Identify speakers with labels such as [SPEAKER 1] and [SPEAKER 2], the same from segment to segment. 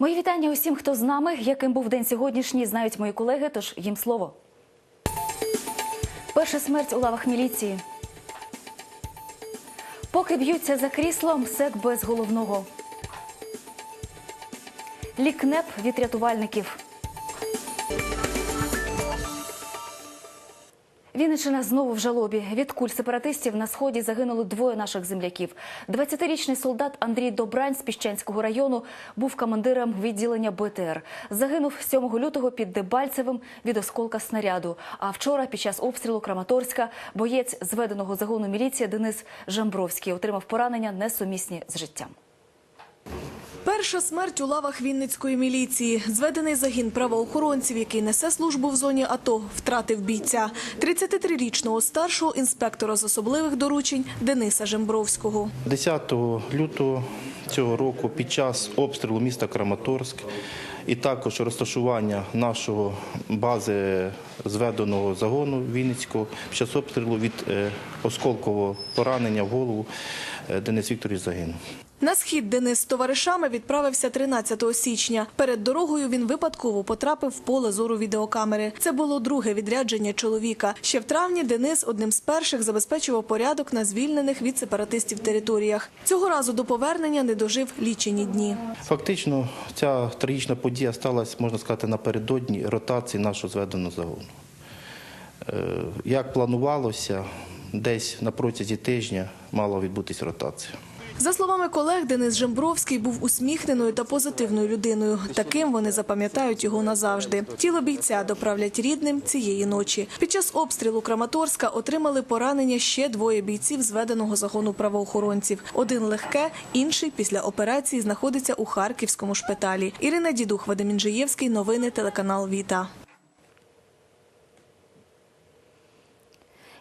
[SPEAKER 1] Мої вітання усім, хто з нами. Яким був день сьогоднішній, знають мої колеги, тож їм слово. Перша смерть у лавах міліції. Поки б'ються за кріслом, сек без головного. Лікнеп від рятувальників. Вінниччина знову в жалобі. Від куль сепаратистів на сході загинули двоє наших земляків. 20-річний солдат Андрій Добрань з Піщанського району був командиром відділення БТР. Загинув 7 лютого під Дебальцевим від осколка снаряду. А вчора під час обстрілу Краматорська боєць зведеного загону міліції Денис Жамбровський отримав поранення несумісні з життям.
[SPEAKER 2] Перша смерть у лавах Вінницької міліції. Зведений загін правоохоронців, який несе службу в зоні АТО, втратив бійця. 33-річного старшого інспектора з особливих доручень Дениса Жембровського.
[SPEAKER 3] 10 лютого цього року під час обстрілу міста Краматорськ і також розташування нашого бази зведеного загону Вінницького під час обстрілу від е, осколкового поранення в голову е, Денис Вікторович загинув.
[SPEAKER 2] На схід Денис з товаришами відправився 13 січня. Перед дорогою він випадково потрапив в поле зору відеокамери. Це було друге відрядження чоловіка. Ще в травні Денис одним з перших забезпечував порядок на звільнених від сепаратистів територіях. Цього разу до повернення не дожив лічені дні.
[SPEAKER 3] Фактично, ця трагічна подія сталася, можна сказати, напередодні ротації нашого зведеного загону. Е, Як планувалося, десь на протязі тижня мала відбутися ротація.
[SPEAKER 2] За словами колег, Денис Жембровський був усміхненою та позитивною людиною. Таким вони запам'ятають його назавжди. Тіло бійця доправлять рідним цієї ночі. Під час обстрілу Краматорська отримали поранення ще двоє бійців зведеного загону правоохоронців. Один легке, інший після операції знаходиться у харківському шпиталі. Ірина Дідух, Вадим Інжиєвський. Новини телеканал Віта.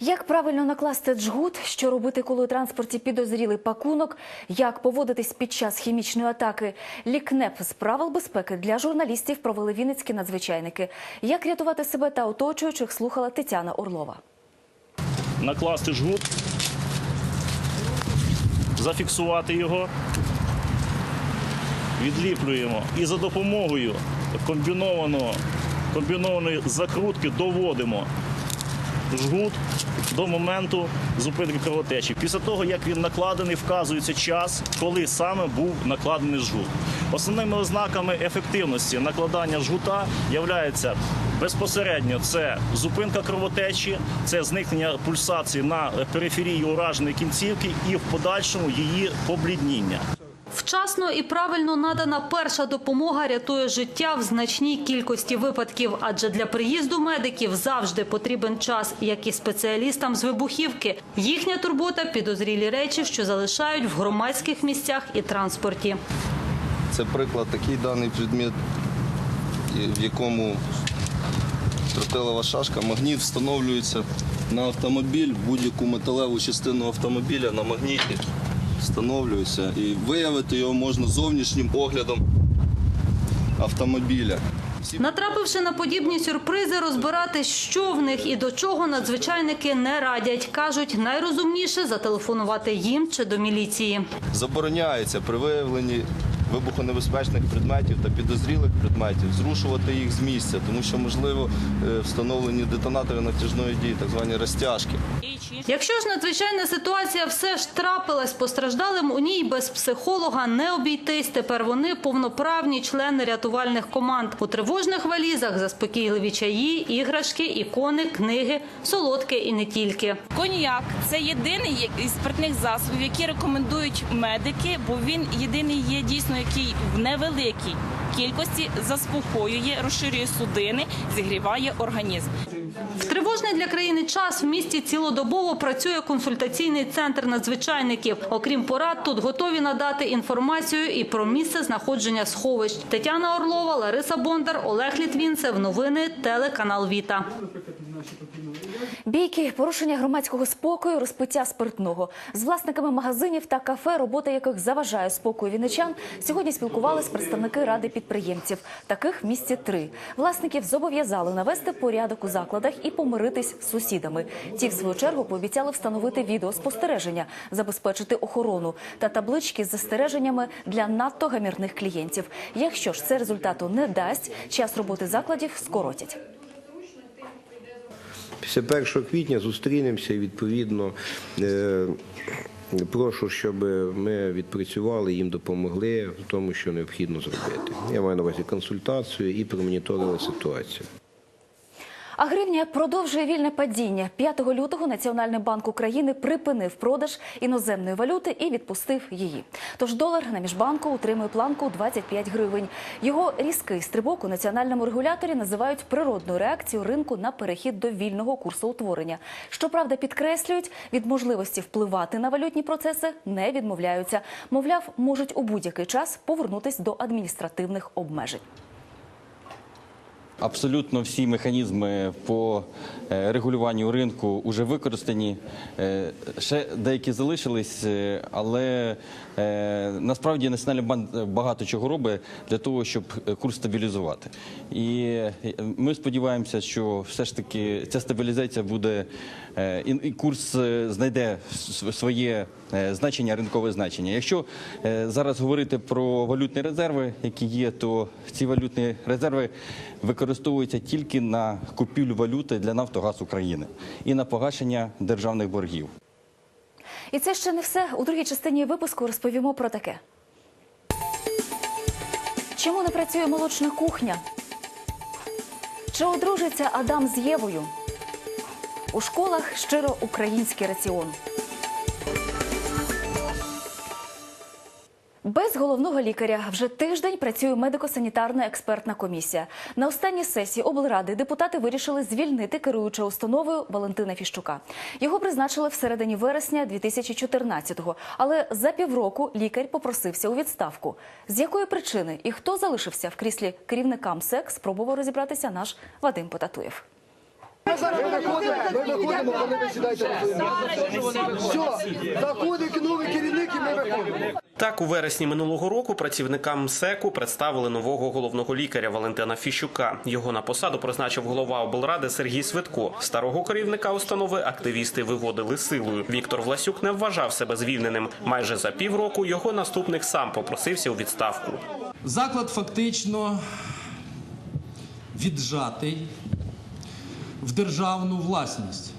[SPEAKER 1] Як правильно накласти джгут, що робити, коли у транспорті підозрілий пакунок, як поводитись під час хімічної атаки, лікнеп з правил безпеки для журналістів провели вінницькі надзвичайники. Як рятувати себе та оточуючих, слухала Тетяна Орлова.
[SPEAKER 4] накласти жгут, зафіксувати його, відліплюємо. І за допомогою комбінованої закрутки доводимо жгут до моменту зупинки кровотечі. Після того, як він накладений, вказується час, коли саме був накладений жгут. Основними ознаками ефективності накладання жгута являється безпосередньо це зупинка кровотечі, це зникнення пульсації на периферії ураженої кінцівки і в подальшому її поблідніння.
[SPEAKER 5] Вчасно і правильно надана перша допомога рятує життя в значній кількості випадків, адже для приїзду медиків завжди потрібен час, як і спеціалістам з вибухівки. Їхня турбота підозрілі речі, що залишають в громадських місцях і транспорті.
[SPEAKER 6] Це приклад такий даний предмет, в якому тротилова шашка, магніт встановлюється на автомобіль, будь-яку металеву частину автомобіля на магніті встановлюється. І виявити його можна зовнішнім оглядом автомобіля.
[SPEAKER 5] Натрапивши на подібні сюрпризи, розбирати, що в них і до чого надзвичайники не радять. кажуть, найрозумніше зателефонувати їм чи до міліції.
[SPEAKER 6] Забороняється при виявленні вибухонебезпечних предметів та підозрілих предметів зрушувати їх з місця, тому що можливо е, встановлені детонатори натяжної дії, так звані розтяжки.
[SPEAKER 5] Якщо ж надзвичайна ситуація все ж трапилась, постраждалим у ній без психолога не обійтись. Тепер вони повноправні члени рятувальних команд. У тривожних валізах заспокійливі чаї, іграшки, ікони, книги, солодке і не тільки.
[SPEAKER 7] Коньяк це єдиний із спиртних засобів, які рекомендують медики, бо він єдиний є дійсно, який в невеликій кількості заспокоює, розширює судини, зігріває організм.
[SPEAKER 5] В тривожний для країни час в місті цілодобово працює консультаційний центр надзвичайників. Окрім порад, тут готові надати інформацію і про місце знаходження сховищ. Тетяна Орлова, Лариса Бондар, Олег Літвінцев. Новини телеканал Віта.
[SPEAKER 1] Бійки, порушення громадського спокою, розпиття спиртного. З власниками магазинів та кафе, робота яких заважає спокою вінничан, сьогодні спілкувалися представники ради підприємців. Таких в місті три. Власників зобов'язали навести порядок у закладах і помиритись з сусідами. Ті, в свою чергу, пообіцяли встановити відеоспостереження, забезпечити охорону та таблички з застереженнями для надто гамірних клієнтів. Якщо ж це результату не дасть, час роботи закладів скоротять.
[SPEAKER 8] Після 1 квітня зустрінемося і відповідно е, прошу, щоб ми відпрацювали, їм допомогли в тому, що необхідно зробити. Я маю на увазі консультацію і промоніторили ситуацію.
[SPEAKER 1] А гривня продовжує вільне падіння. 5 лютого Національний банк України припинив продаж іноземної валюти і відпустив її. Тож долар на міжбанку утримує планку 25 гривень. Його різкий стрибок у національному регуляторі називають природною реакцією ринку на перехід до вільного курсоутворення. Щоправда, підкреслюють, від можливості впливати на валютні процеси не відмовляються. Мовляв, можуть у будь-який час повернутись до адміністративних обмежень.
[SPEAKER 9] Абсолютно всі механізми по е, регулюванню ринку вже використані. Е, Ще деякі залишились, е, але насправді Національний банк багато чого робить для того, щоб курс стабілізувати. І ми сподіваємося, що все ж таки ця стабілізація буде і курс знайде своє значення, ринкове значення. Якщо зараз говорити про валютні резерви, які є, то ці валютні резерви використовуються тільки на купівлю валюти для Нафтогаз України і на погашення державних боргів.
[SPEAKER 1] І це ще не все. У другій частині випуску розповімо про таке. Чому не працює молочна кухня? Чи одружиться Адам з Євою? У школах щиро український раціон. Без головного лікаря вже тиждень працює медико-санітарна експертна комісія. На останній сесії облради депутати вирішили звільнити керуючого установою Валентина Фіщука. Його призначили всередині вересня 2014-го, але за півроку лікар попросився у відставку. З якої причини і хто залишився в кріслі керівника МСЕК, спробував розібратися наш Вадим Потатуєв.
[SPEAKER 10] Ми виходимо, коли ви сідаєте на Все, заходить новий керівник і ми виходимо.
[SPEAKER 11] Так, у вересні минулого року працівникам МСЕКу представили нового головного лікаря Валентина Фіщука. Його на посаду призначив голова облради Сергій Свитко. Старого керівника установи активісти виводили силою. Віктор Власюк не вважав себе звільненим. Майже за півроку його наступник сам попросився у відставку.
[SPEAKER 12] Заклад фактично віджатий в державну власність.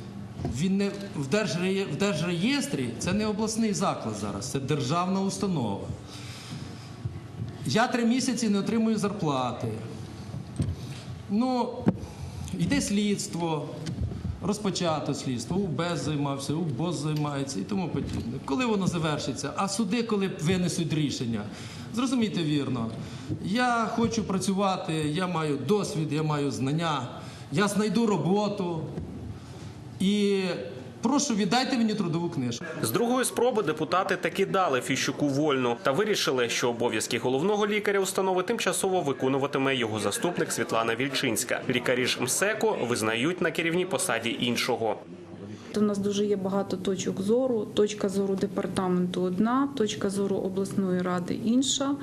[SPEAKER 12] Він не в, держреє, в держреєстрі це не обласний заклад зараз, це державна установа. Я три місяці не отримую зарплати. Ну, йде слідство, розпочато слідство, УБЕС займався, УБОС займається і тому подібне. Коли воно завершиться? А суди, коли винесуть рішення? Зрозумійте вірно. Я хочу працювати, я маю досвід, я маю знання, я знайду роботу. І прошу, віддайте мені трудову книжку.
[SPEAKER 11] З другої спроби депутати таки дали Фіщуку вольну та вирішили, що обов'язки головного лікаря установи тимчасово виконуватиме його заступник Світлана Вільчинська. Лікарі ж МСЕКО визнають на керівній посаді іншого.
[SPEAKER 13] У нас дуже є багато точок зору. Точка зору департаменту одна, точка зору обласної ради інша.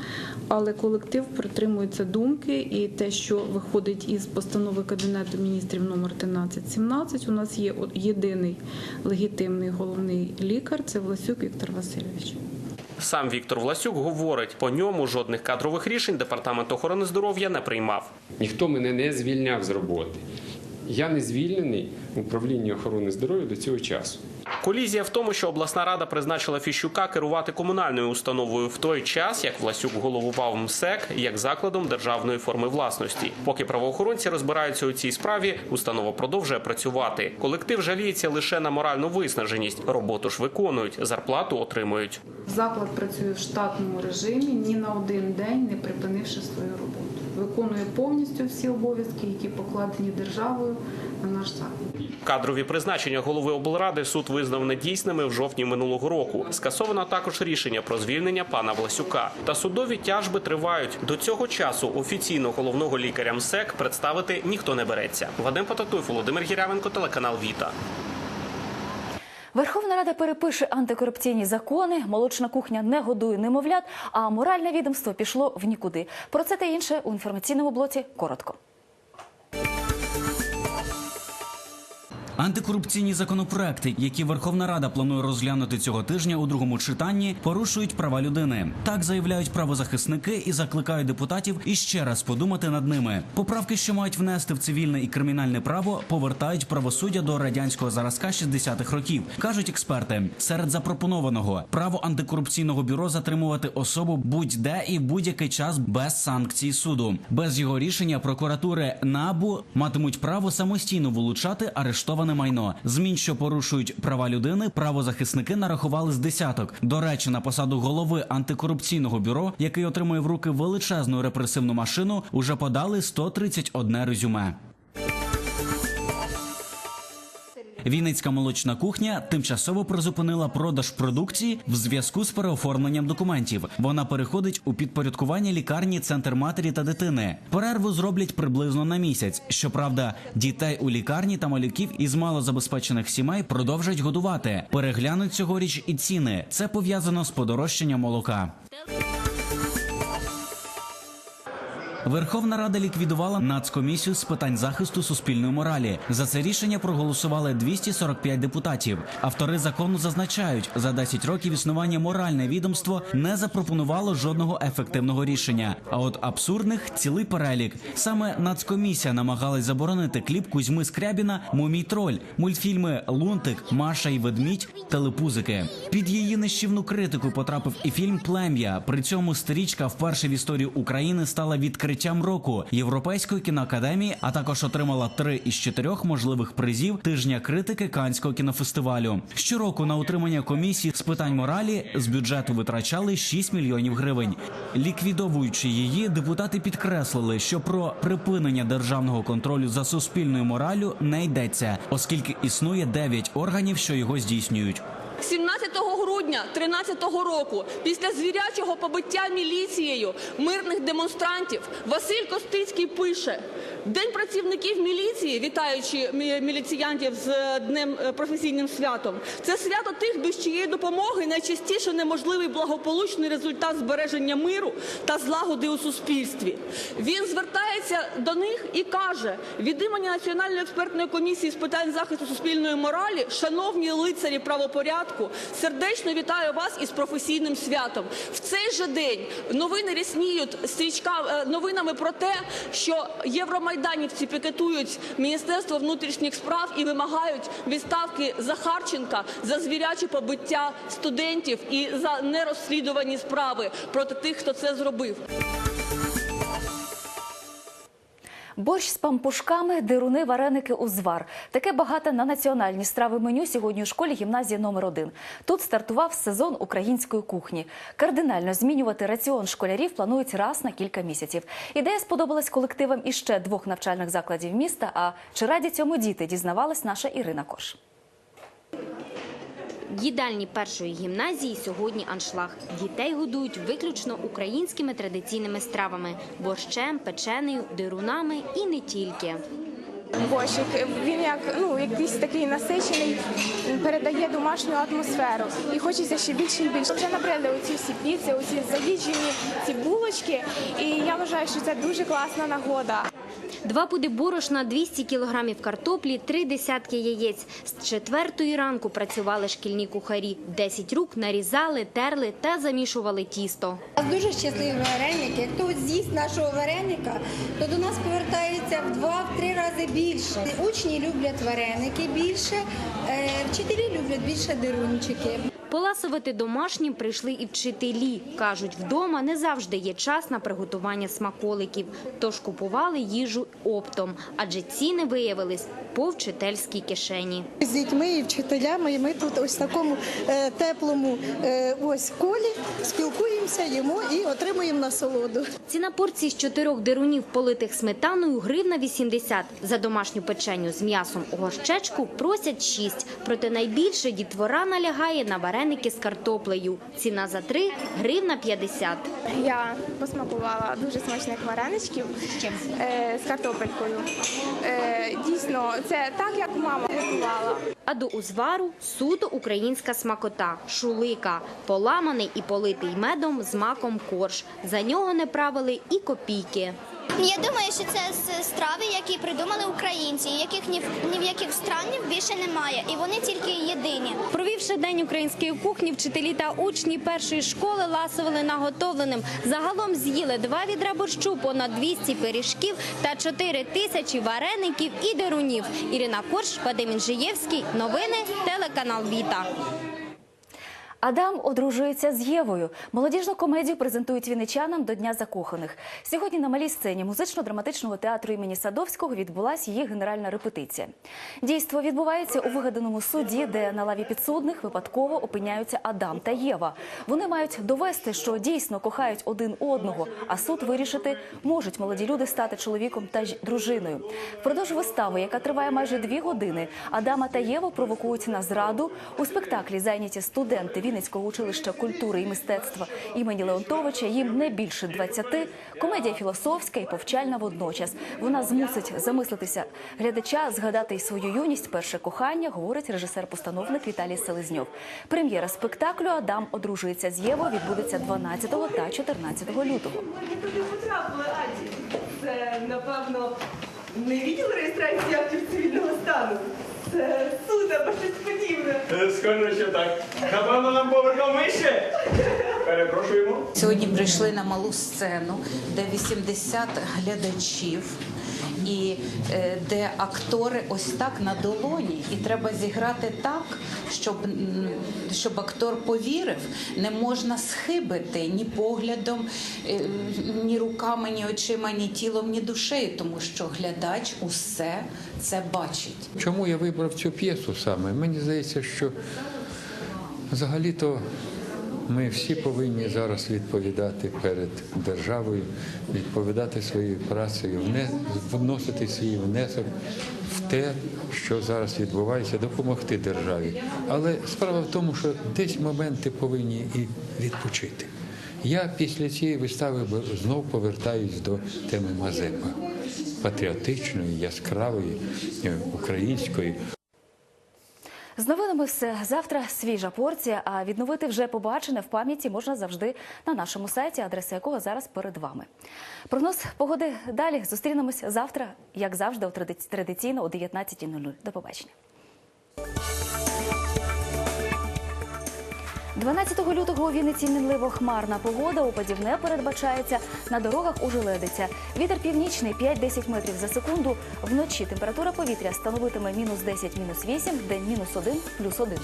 [SPEAKER 13] Але колектив притримується думки, і те, що виходить із постанови Кабінету міністрів номер 1317, у нас є єдиний легітимний головний лікар це Власюк Віктор Васильович.
[SPEAKER 11] Сам Віктор Власюк говорить, по ньому жодних кадрових рішень департамент охорони здоров'я не приймав.
[SPEAKER 14] Ніхто мене не звільняв з роботи. Я не звільнений в управлінні охорони здоров'я до цього часу.
[SPEAKER 11] Колізія в тому, що обласна рада призначила Фіщука керувати комунальною установою в той час, як Власюк головував МСЕК як закладом державної форми власності. Поки правоохоронці розбираються у цій справі, установа продовжує працювати. Колектив жаліється лише на моральну виснаженість. Роботу ж виконують, зарплату отримують.
[SPEAKER 13] Заклад працює в штатному режимі ні на один день, не припинивши свою роботу. Виконує повністю всі обов'язки, які покладені державою на наш заклад.
[SPEAKER 11] Кадрові призначення голови облради суд визнав недійсними в жовтні минулого року. Скасовано також рішення про звільнення пана Власюка. Та судові тяжби тривають. До цього часу офіційно головного лікаря МСЕК представити ніхто не береться. Вадим Потатуй, Володимир Гірявенко, телеканал Віта.
[SPEAKER 1] Верховна Рада перепише антикорупційні закони. Молочна кухня не годує немовлят, а моральне відомство пішло в нікуди. Про це та інше у інформаційному блоці коротко.
[SPEAKER 15] Антикорупційні законопроекти, які Верховна Рада планує розглянути цього тижня у другому читанні, порушують права людини. Так заявляють правозахисники і закликають депутатів іще раз подумати над ними. Поправки, що мають внести в цивільне і кримінальне право, повертають правосуддя до радянського зразка 60-х років, кажуть експерти. Серед запропонованого право антикорупційного бюро затримувати особу будь-де і будь-який час без санкцій суду. Без його рішення прокуратури НАБУ матимуть право самостійно вилучати арештоване майно. Змін, що порушують права людини, правозахисники нарахували з десяток. До речі, на посаду голови антикорупційного бюро, який отримує в руки величезну репресивну машину, уже подали 131 резюме. Вінницька молочна кухня тимчасово призупинила продаж продукції в зв'язку з переоформленням документів. Вона переходить у підпорядкування лікарні Центр матері та дитини. Перерву зроблять приблизно на місяць. Щоправда, дітей у лікарні та малюків із малозабезпечених сімей продовжать годувати. Переглянуть цьогоріч і ціни. Це пов'язано з подорожчанням молока. Верховна Рада ліквідувала нацкомісію з питань захисту суспільної моралі. За це рішення проголосували 245 депутатів. Автори закону зазначають, за 10 років існування моральне відомство не запропонувало жодного ефективного рішення. А от абсурдних цілий перелік. Саме нацкомісія намагалась заборонити кліп Кузьми Скрябіна Мумій троль, мультфільми Лунтик, Маша і Ведмідь, Телепузики. Під її нищівну критику потрапив і фільм Плем'я. При цьому стрічка вперше в історії України стала відкриттям року Європейської кіноакадемії, а також отримала три із чотирьох можливих призів тижня критики Канського кінофестивалю. Щороку на утримання комісії з питань моралі з бюджету витрачали 6 мільйонів гривень. Ліквідовуючи її, депутати підкреслили, що про припинення державного контролю за суспільною моралю не йдеться, оскільки існує 9 органів, що його здійснюють.
[SPEAKER 16] 17 грудня 13 року, після звірячого побиття міліцією мирних демонстрантів, Василь Костицький пише: День працівників міліції, вітаючи міліціянтів з е, днем е, професійним святом. Це свято тих, без чиєї допомоги найчастіше неможливий благополучний результат збереження миру та злагоди у суспільстві. Він звертається до них і каже: від імені Національної експертної комісії з питань захисту суспільної моралі, шановні лицарі правопорядку, сердечно вітаю вас із професійним святом. В цей же день новини рясніють стрічка е, новинами про те, що євромайданівці пікетують Міністерство внутрішніх справ і вимагають відставки Захарченка за звірячі побиття студентів і за нерозслідувані справи проти тих, хто це зробив.
[SPEAKER 1] Борщ з пампушками, дируни, вареники, узвар. Таке багате на національні страви меню сьогодні у школі гімназії номер 1 Тут стартував сезон української кухні. Кардинально змінювати раціон школярів планують раз на кілька місяців. Ідея сподобалась колективам іще двох навчальних закладів міста. А чи раді цьому діти дізнавалась наша Ірина Кош.
[SPEAKER 17] Їдальні першої гімназії сьогодні аншлаг. Дітей годують виключно українськими традиційними стравами – борщем, печенею, дирунами і не тільки.
[SPEAKER 18] Борщик, він як ну якийсь такий насичений, передає домашню атмосферу. І хочеться ще більше і більше. Вже набрали оці всі піци, оці заїджені ці булочки. І я вважаю, що це дуже класна нагода.
[SPEAKER 17] Два пуди борошна, 200 кілограмів картоплі, три десятки яєць. З четвертої ранку працювали шкільні кухарі. Десять рук нарізали, терли та замішували тісто.
[SPEAKER 19] Дуже щасливі вареники. Хто з'їсть нашого вареника, то до нас повертається в два-три рази більше. Учні люблять вареники більше, е, вчителі люблять більше дирунчики.
[SPEAKER 17] Поласувати домашнім прийшли і вчителі. Кажуть, вдома не завжди є час на приготування смаколиків, тож купували їжу оптом, адже ціни виявились по вчительській кишені.
[SPEAKER 20] З дітьми і вчителями, і ми тут ось в такому е, теплому е, ось колі спілкуємося, їмо і отримуємо насолоду.
[SPEAKER 17] Ціна порції з чотирьох дирунів, политих сметаною, гривна 80. За домашню печеню з м'ясом у горщечку просять 6. Проте найбільше дітвора налягає на вареники з картоплею. Ціна за три – гривна 50.
[SPEAKER 18] Я посмакувала дуже смачних вареничків е, з картопелькою. Е, дійсно, це так, як мама готувала.
[SPEAKER 17] А до узвару суто українська смакота – шулика, поламаний і политий медом з маком корж. За нього не правили і копійки.
[SPEAKER 21] Я думаю, що це страви, які придумали українці, яких ні в ні в яких странах більше немає, і вони тільки єдині.
[SPEAKER 17] Провівши день української кухні, вчителі та учні першої школи ласували наготовленим. Загалом з'їли два відра борщу, понад 200 пиріжків та 4 тисячі вареників і дерунів. Ірина Корж, Вадим Інжиєвський. Новини, телеканал Віта.
[SPEAKER 1] Адам одружується з Євою. Молодіжну комедію презентують вінничанам до Дня закоханих. Сьогодні на малій сцені музично-драматичного театру імені Садовського відбулася її генеральна репетиція. Дійство відбувається у вигаданому суді, де на лаві підсудних випадково опиняються Адам та Єва. Вони мають довести, що дійсно кохають один одного, а суд вирішити, можуть молоді люди стати чоловіком та дружиною. Впродовж вистави, яка триває майже дві години, Адама та Єву провокують на зраду. У спектаклі зайняті студенти Вінницького училища культури і мистецтва імені Леонтовича. Їм не більше 20. Комедія філософська і повчальна водночас. Вона змусить замислитися глядача, згадати й свою юність, перше кохання, говорить режисер-постановник Віталій Селезньов. Прем'єра спектаклю Адам одружується з Євою відбудеться 12 та 14 лютого.
[SPEAKER 22] туди потрапили, Аді? Це, напевно, не відділ реєстрації актів цивільного стану. Це суд або щось подібне.
[SPEAKER 23] Скажу, що так. Напевно, нам поверхом вище. Перепрошуємо.
[SPEAKER 24] Сьогодні прийшли на малу сцену, де 80 глядачів. І е, де актори ось так на долоні, і треба зіграти так, щоб, щоб актор повірив, не можна схибити ні поглядом, е, ні руками, ні очима, ні тілом, ні душею, тому що глядач усе це бачить.
[SPEAKER 25] Чому я вибрав цю п'єсу саме? Мені здається, що взагалі-то ми всі повинні зараз відповідати перед державою, відповідати своєю працею, вносити свій внесок в те, що зараз відбувається, допомогти державі. Але справа в тому, що десь моменти повинні і відпочити. Я після цієї вистави знов повертаюсь до теми Мазепа патріотичної, яскравої, е, української.
[SPEAKER 1] З новинами все завтра свіжа порція. А відновити вже побачене в пам'яті можна завжди на нашому сайті, адреса якого зараз перед вами. Прогноз погоди далі. Зустрінемось завтра, як завжди, традиційно о 19.00. До побачення. 12 лютого у Вінниці мінливо хмарна погода. Опадів не передбачається. На дорогах ужеледиться. Вітер північний 5-10 метрів за секунду. Вночі температура повітря становитиме мінус 10, мінус 8, день мінус 1, плюс 1.